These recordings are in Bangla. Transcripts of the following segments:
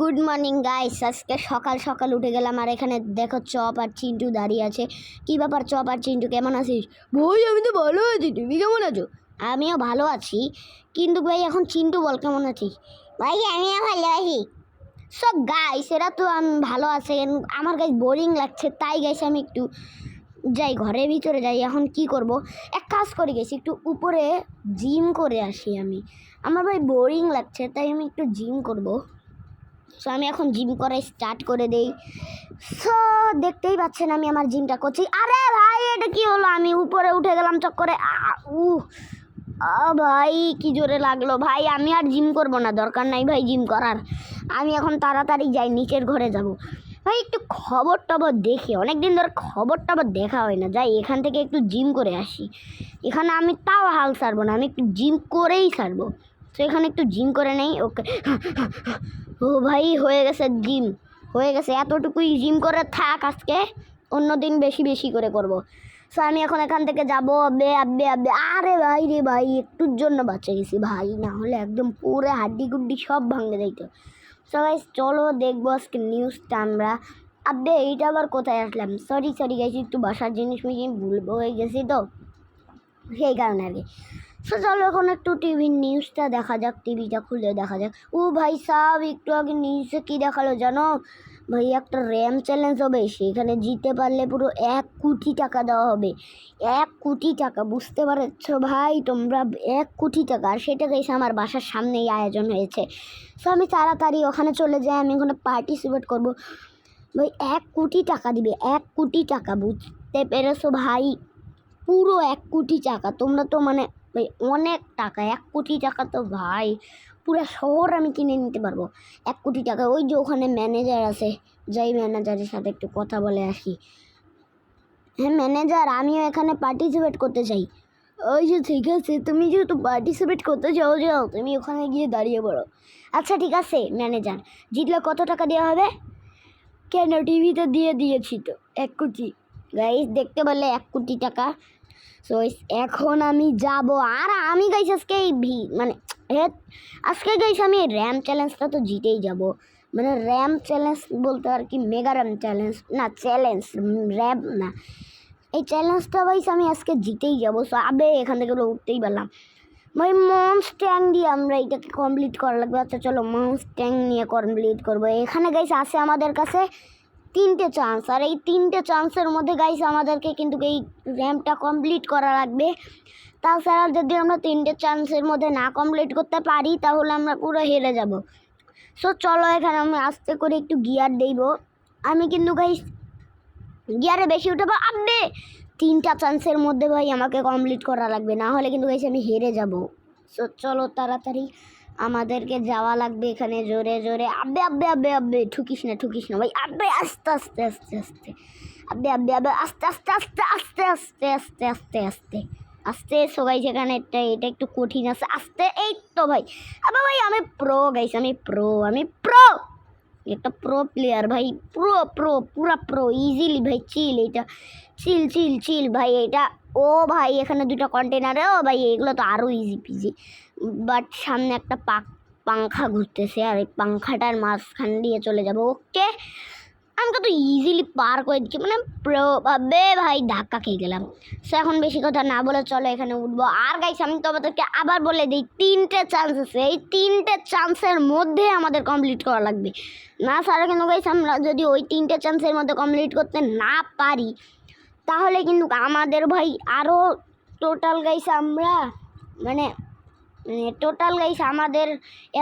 গুড মর্নিং গাইস আজকে সকাল সকাল উঠে গেলাম আর এখানে দেখো চপ আর চিন্টু দাঁড়িয়ে আছে। কি ব্যাপার চপ আর চিন্টু, কেমন আছিস? ভাই, আমি তো ভালো আছি। তুমি কেমন আছো? আমিও ভালো আছি। কিন্তু ভাই, এখন চিন্টু বল, কেমন আছিস? ভাই, আমিও ভালো আছি। সব গাইস এরা তো আমি, ভালো আছে। আমার গাইস বোরিং লাগছে। তাই গাইস আমি একটু যাই, ঘরের ভিতরে যাই। এখন কি করব? এক কাজ করে গেছি একটু উপরে জিম করে আসি আমি। আমার ভাই বোরিং লাগছে, তাই আমি একটু জিম করব। সো আমি এখন জিম করে স্টার্ট করে দেই। সো দেখতেই পাচ্ছেন আমি আমার জিমটা করছি। আরে ভাই, এটা কি হলো? আমি উপরে উঠে গেলাম চক্করে। উ ভাই, কি জোরে লাগল। ভাই, আমি আর জিম করব না, দরকার নাই ভাই জিম করার। আমি এখন তাড়াতাড়ি যাই, নিচের ঘরে যাব। ভাই, একটু খবর টবর দেখি। অনেক দিন ধরে খবর টবর দেখা হয় না। যাই, এখান থেকে একটু জিম করে আসি। এখানে আমি তাও হাল ছাড়বো না, আমি একটু জিম করেই ছাড়বো। তো এখানে একটু জিম করে নেই, ওকে। ও ভাই, হয়ে গেছে জিম হয়ে গেছে, এতটুকুই জিম করে থাক আজকে। অন্য দিন বেশি বেশি করে করব। সো আমি এখন এখান থেকে যাব, আব্বে আব্বে আব্বে। আরে ভাই রে ভাই, একটুর জন্য বাঁচে গেছি ভাই, না হলে একদম পুরো হাড্ডি গুড্ডি সব ভাঙে যাইতো। সবাই চলো দেখব আজকে নিউজটা আমরা। আব্বে, এইটা আবার কোথায় আসলাম? সরি সরি গেছি একটু বাসার জিনিস মিনিস ভুলবো হয়ে গেছি তো। সেই কারণে আর কি। সো চলো এখন একটু টিভির নিউজটা দেখা যাক টিভিটা খুলে দেখা যাক। ও ভাই সাহেব একটু আগে নিউজে কী দেখাল জানো? ভাই একটা র্যাম চ্যালেঞ্জ হবে, সেখানে জিতে পারলে পুরো এক কোটি টাকা দেওয়া হবে। এক কোটি টাকা, বুঝতে পারছ ভাই? তোমরা এক কোটি টাকা, আর সেটা গেছে আমার বাসার সামনেই আয়োজন হয়েছে। সো আমি তাড়াতাড়ি ওখানে চলে যাই, আমি ওখানে পার্টিসিপেট করব। ভাই এক কোটি টাকা দিবে, এক কোটি টাকা, বুঝতে পেরেছ ভাই? পুরো এক কোটি টাকা, তোমরা তো মানে ভাই, অনেক টাকা, এক কোটি টাকা তো ভাই। পুরো শহর আমি কিনে নিতে পারব। এক কোটি টাকা, ওই যে ওখানে ম্যানেজার আছে, যাই ম্যানেজারের সাথে একটু কথা বলে আসি। হ্যাঁ ম্যানেজার আমিও এখানে পার্টিসিপেট করতে চাই। ওই যে, ঠিক আছে, তুমি যেহেতু পার্টিসিপেট করতে চাও, যাও, তুমি ওখানে গিয়ে দাঁড়িয়ে পড়ো। আচ্ছা ঠিক আছে ম্যানেজার জিতলে কত টাকা দেওয়া হবে? কেন টিভিতে দিয়ে দিয়েছি তো, এক কোটি। গাইস দেখতে পারলে এক কোটি টাকা। সো এখন আমি যাব। আর আমি গাইস আজকে এই ভি মানে আজকে গাইস আমি র্যাম চ্যালেঞ্জটা তো জিতেই যাব। মানে র্যাম চ্যালেঞ্জ বলতে আর কি মেগা র্যাম চ্যালেঞ্জ না চ্যালেঞ্জ র্যাম না। এই চ্যালেঞ্জটা গাইস আমি আজকে জিতেই যাব। সো আবে, এখান থেকে উঠতেই পারলাম। ভাই মাউন্স ট্যাং দিয়ে আমরা এটাকে কমপ্লিট করা লাগবে। আচ্ছা চলো মাউন্স ট্যাং নিয়ে কমপ্লিট করব। এখানে গাইস আছে আমাদের কাছে তিনটে চান্স আর এই তিনটে চান্সের মধ্যে গাইস আমাদেরকে কিন্তু এই র্যাম্পটা কমপ্লিট করা লাগবে। তাছাড়া যদি আমরা তিনটে চান্সের মধ্যে না কমপ্লিট করতে পারি, তাহলে আমরা পুরো হেরে যাব। সো চলো এখানে আমি আস্তে করে একটু গিয়ার দেব আমি কিন্তু গাইস গিয়ারে বেশি উঠাবো। আব্বে! তিনটা চান্সের মধ্যে, ভাই, আমাকে কমপ্লিট করা লাগবে। না হলে কিন্তু গাইস আমি হেরে যাব। সো চলো তাড়াতাড়ি। আমাদেরকে যাওয়া লাগবে এখানে জোরে জোরে। আব্বে আব্বে আব্বে আব্বে, ঠুকিস না ঠুকিস না। ভাই আব্বে, আস্তে আস্তে আস্তে আস্তে। আব্বে আব্বে আব্বে, আস্তে আস্তে আস্তে আস্তে আস্তে আস্তে আস্তে আস্তে। আস্তে, সবাই যেখানে এটা এটা একটু কঠিন আছে। আস্তে, এই তো ভাই। আবে ভাই, আমি প্রো গাইস আমি প্রো আমি প্রো একটা প্রো প্লেয়ার ভাই প্রো প্রো পুরা প্রো ইজিলি ভাই চিল এটা। চিল চিল চিল ভাই, এটা। ও ভাই, এখানে দুটো কন্টেনারে ও ভাই, এগুলো তো আরও ইজি পিজি বাট সামনে একটা পাক, পাংখা ঘুরতেছে আর এই পাংখাটার মাঝখান দিয়ে চলে যাব। ওকে? আমি কত ইজিলি পার করে দিচ্ছি। মানে প্রভাবে ভাই ধাক্কা খেয়ে গেলাম। সো এখন বেশি কথা না বলে চলো এখানে উঠবো। আর গাইস আমি তোমাদেরকে আবার বলে দিই, তিনটে চান্স আছে। এই তিনটে চান্সের মধ্যে আমাদের কমপ্লিট করা লাগবে। না সারা কিন্তু গাইস আমরা যদি ওই তিনটে চান্সের মধ্যে কমপ্লিট করতে না পারি, তাহলে কিন্তু আমাদের ভাই আরও টোটাল গাইস আমরা মানে টোটাল গাইস আমাদের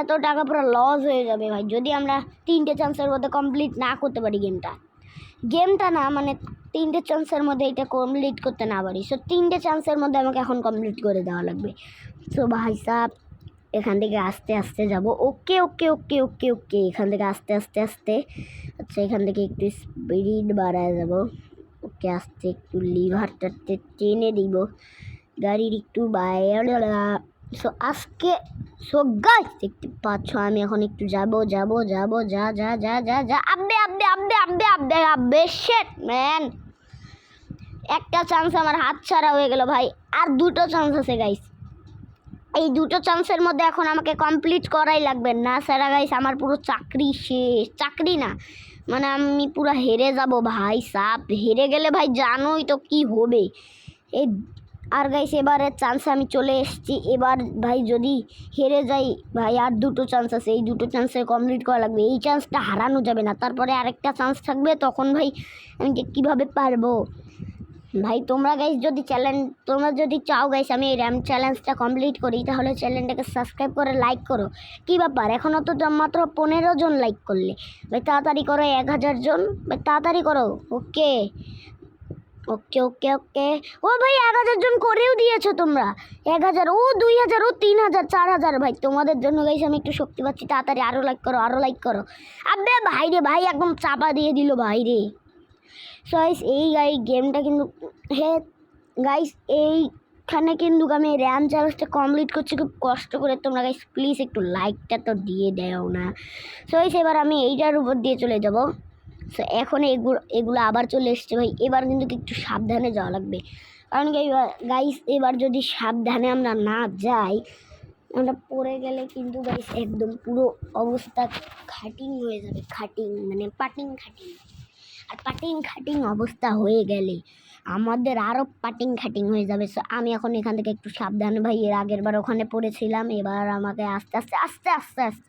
এত টাকা পুরো লস হয়ে যাবে ভাই। যদি আমরা তিনটে চান্সের মধ্যে কমপ্লিট না করতে পারি গেমটা গেমটা না মানে তিনটে চান্সের মধ্যে এটা কমপ্লিট করতে না পারি। সো তিনটে চান্সের মধ্যে আমাকে এখন কমপ্লিট করে দেওয়া লাগবে। সো ভাই সাহ এখান থেকে আস্তে আস্তে যাব। ওকে ওকে ওকে ওকে ওকে এখান থেকে আস্তে আস্তে আস্তে। আচ্ছা এখান থেকে একটু স্পিড বাড়ায় যাব। ওকে আস্তে একটু লিভারটা টেনে দিব। গাড়ির একটু বাইরে সো আজকে, সো গাছ দেখতে পাচ্ছ, আমি এখন একটু যাব যাব যাব, যা যা যা যা যা। আব্বে আব্বে আব্বে আব্বে আব্বে আব্বে শেট ম্যান একটা চান্স আমার হাত ছাড়া হয়ে গেল ভাই, আর দুটো চান্স আছে গাইস এই দুটো চান্সের মধ্যে এখন আমাকে কমপ্লিট করাই লাগবে। না স্যারা গাইস আমার পুরো চাকরি শেষ। চাকরি না মানে আমি পুরো হেরে যাব, ভাই, সাপ। হেরে গেলে ভাই, জানোই তো কি হবে। এই আর গাইস এবারের চান্সে আমি চলে এসেছি। এবার ভাই যদি হেরে যাই, ভাই আর দুটো চান্স আছে। এই দুটো চান্সে কমপ্লিট করা লাগবে। এই চান্সটা হারানো যাবে না। তারপরে আরেকটা চান্স থাকবে, তখন ভাই আমি যে কীভাবে পারব। ভাই, তোমরা গাইস যদি চ্যালেঞ্জ তোমরা যদি চাও গাইস আমি এই র্যাম চ্যালেঞ্জটা কমপ্লিট করি, তাহলে চ্যানেলটাকে সাবস্ক্রাইব করে লাইক করো। কী ব্যাপার? এখনও তো মাত্র পনেরো জন লাইক করলে। ভাই, তাড়াতাড়ি করো, এক হাজার জন। ভাই, তাড়াতাড়ি করো। ওকে ওকে ওকে ওকে। ও ভাই, এক হাজার জন করেও দিয়েছ তোমরা। এক হাজার, ও দুই হাজার, ও তিন হাজার, চার হাজার। ভাই, তোমাদের জন্য গাইস আমি একটু শক্তি পাচ্ছি। তাড়াতাড়ি আরও লাইক করো আরও লাইক করো। আবে ভাই রে, ভাই, একদম চাপা দিয়ে দিল ভাই রে। সো গাইস এই গাই গেমটা কিন্তু, হে গাইস এইখানে কিন্তু আমি র্যাম চ্যালেঞ্জটা কমপ্লিট করছি। খুব কষ্ট করে তোমরা গাইস প্লিজ একটু লাইকটা তো দিয়ে দেও না। সো এবার আমি এইটার উপর দিয়ে চলে যাব। সো এখন এগুলো এগুলো আবার চলে এসছে ভাই। এবার কিন্তু একটু সাবধানে যাওয়া লাগবে। কারণ কি গাইস এবার যদি সাবধানে আমরা না যাই, আমরা পড়ে গেলে কিন্তু গাইস একদম পুরো অবস্থা খাটিং হয়ে যাবে খাটিং মানে পাটিং খাটিং আর পাটিং খাটিং অবস্থা হয়ে গেলে আমাদের আরও পাটিং খাটিং হয়ে যাবে। সো আমি এখন এখান থেকে একটু সাবধানে ভাই। এর আগের বার ওখানে পড়েছিলাম। এবার আমাকে আস্তে আস্তে আস্তে আস্তে আস্তে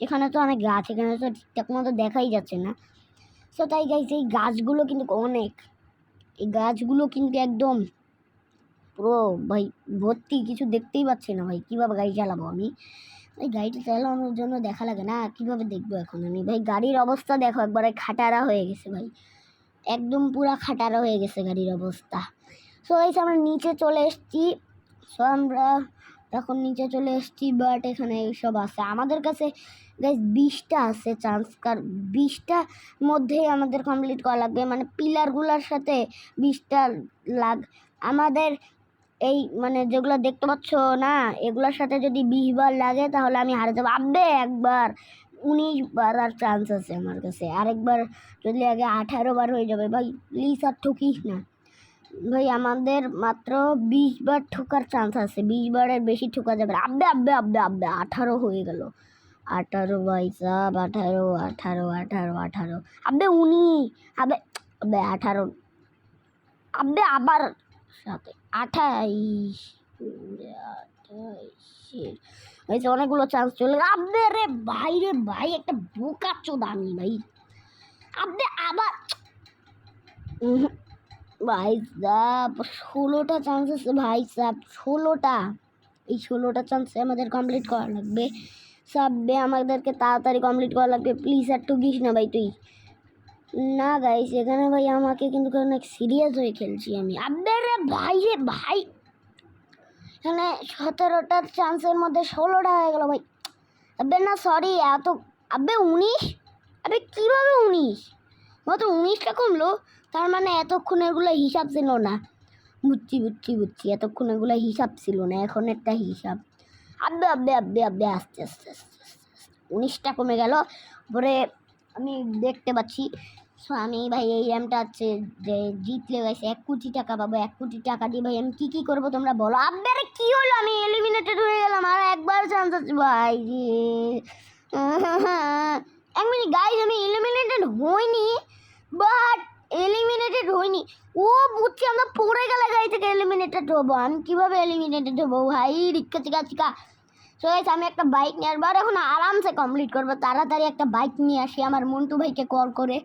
এখানে তো অনেক গাছ, এখানে তো ঠিকঠাক মতো দেখাই যাচ্ছে না। সো তাই গাইছে এই গাছগুলো কিন্তু অনেক। এই গাছগুলো কিন্তু একদম পুরো ভাই ভর্তি, কিছু দেখতেই পাচ্ছি না ভাই। কীভাবে গাড়ি চালাবো আমি? এই গাড়িটা চালানোর জন্য দেখা লাগে না, কীভাবে দেখব এখন আমি? ভাই গাড়ির অবস্থা দেখো, একবারে খাটারা হয়ে গেছে ভাই। একদম পুরা খাটারা হয়ে গেছে গাড়ির অবস্থা। সো এই আমরা নিচে চলে এসেছি। সো আমরা এখন নিচে চলে এসেছি বাট এখানে এইসব আছে। আমাদের কাছে গাইজ বিশটা আছে চান্স কার বিশটা মধ্যেই আমাদের কমপ্লিট করা লাগবে। মানে পিলারগুলোর সাথে বিশটা লাগ আমাদের এই মানে যেগুলো দেখতে পাচ্ছ না, এগুলোর সাথে যদি বিশ বার লাগে, তাহলে আমি হারে যাব। আব্বে, একবার উনিশ বার আর চান্স আছে আমার কাছে। আরেকবার যদি আগে আঠারো বার হয়ে যাবে, ভাই প্লিজ আর ঠকিস না। ভাই, আমাদের মাত্র বিশ বার ঠোকার চান্স আছে। বিশ বারের বেশি ঠোকা যাবে আব্বে আব্বে আব্বে আব্বে, আঠারো হয়ে গেল। আঠারো বাই সাব, আঠারো আঠারো আঠারো আঠারো। আব্বে, উনি আবে আব্বে, আঠারো। আব্বে, আবার সাথে আঠাইশ আঠাইশ। অনেকগুলো চান্স চলে গেল। আব্বে রে ভাই রে ভাই, একটা বোকা চোদ আমি ভাই। আব্বে, আবার ভাই সাব, ষোলোটা চান্স আছে ভাই সাব, ষোলোটা। এই ষোলোটা চান্সে আমাদের কমপ্লিট করা লাগবে। সাববে আমাদেরকে তাড়াতাড়ি কমপ্লিট করা লাগবে। প্লিজ আর টুকিস না ভাই তুই। না গাইস এখানে ভাই আমাকে কিন্তু অনেক সিরিয়াস হয়ে খেলছি আমি। আব্বে রে ভাই রে ভাই। এখানে সতেরোটার চান্সের মধ্যে ষোলোটা হয়ে গেল ভাই। আব্বে না সরি এত আব্বে উনিশ? আবে কীভাবে উনিশ? মাত্র উনিশটা কমলো, তার মানে এতক্ষণ এগুলো হিসাব ছিল না। বুঝছি বুঝছি বুঝছি, এতক্ষণ এগুলো হিসাব ছিল না, এখন একটা হিসাব। আব্বে আব্বে আব্বে আব্বে, আস্তে আস্তে আস্তে উনিশটা কমে গেল, পরে আমি দেখতে পাচ্ছি সো আমি ভাই, এই র্যামটা হচ্ছে যে জিতলে গেছে এক কোটি টাকা পাবো, এক কোটি টাকা দিয়ে ভাই, আমি কী কী করব তোমরা বলো? আব্বে কী হলো? আমি এলিমিনেটেড হয়ে গেলাম, আর একবার চান্স আছে, ভাই এক মিনিট গাইজ আমি এলিমিনেটেড হইনি। বাট এলিমিনেটেড হইনি ও বুঝছি, আমরা পড়ে গেলে গাড়ি থেকে এলিমিনেটেড হব। আমি কীভাবে এলিমিনেটেড হব? ভাই, রিক্কা চিকা চিকা। সো আমি একটা বাইক নিয়ে আসব। আর এখন আরামসে কমপ্লিট করব। তাড়াতাড়ি একটা বাইক নিয়ে আসি আমার মন্টু ভাইকে কল করে।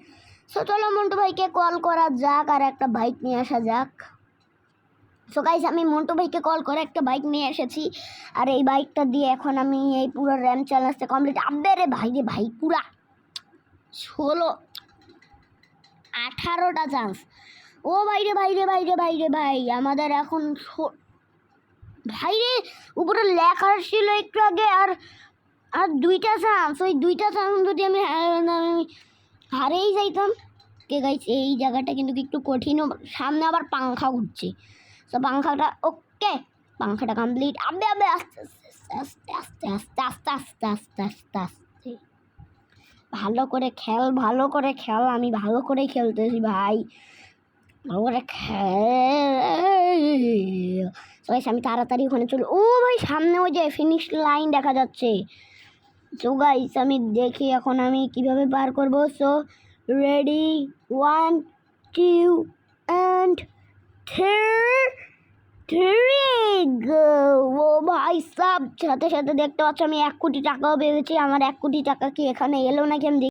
সো চলো মন্টু ভাইকে কল করা যাক আর একটা বাইক নিয়ে আসা যাক। সো গাইস আমি মন্টু ভাইকে কল করে একটা বাইক নিয়ে এসেছি। আর এই বাইকটা দিয়ে এখন আমি এই পুরো র্যাম চ্যালেঞ্জটা কমপ্লিট আব্বে রে ভাই রে ভাই, পুরা। ষোলো আঠারোটা চান্স ও বাইরে বাইরে বাইরে বাইরে ভাই আমাদের এখন ষো- ভাই রে উপরে লেখা ছিল একটু আগে আর আর দুইটা চান্স ওই দুইটা চান্স যদি আমি আমি হারেই যাইতাম কে গাইস এই জায়গাটা কিন্তু একটু কঠিন সামনে আবার পাংখা উঠছে তো পাংখাটা ওকে পাংখাটা কমপ্লিট আবে আবে আস্তে আস্তে আস্তে আস্তে আস্তে আস্তে আস্তে আস্তে আস্তে আস্তে ভালো করে খেল, ভালো করে খেল, আমি ভালো করে খেলতেছি ভাই। ভালো করে খেল। আমি তাড়াতাড়ি ওখানে চলে, ও ভাই, সামনে ওই যে ফিনিশ লাইন দেখা যাচ্ছে। সো গাইস আমি দেখি এখন আমি কীভাবে পার করব। So ready one two and three ও ভাই, সব, সাথে সাথে দেখতে পাচ্ছ আমি এক কোটি টাকাও বেড়েছি। আমার এক কোটি টাকা কি এখানে এলো নাকি আমি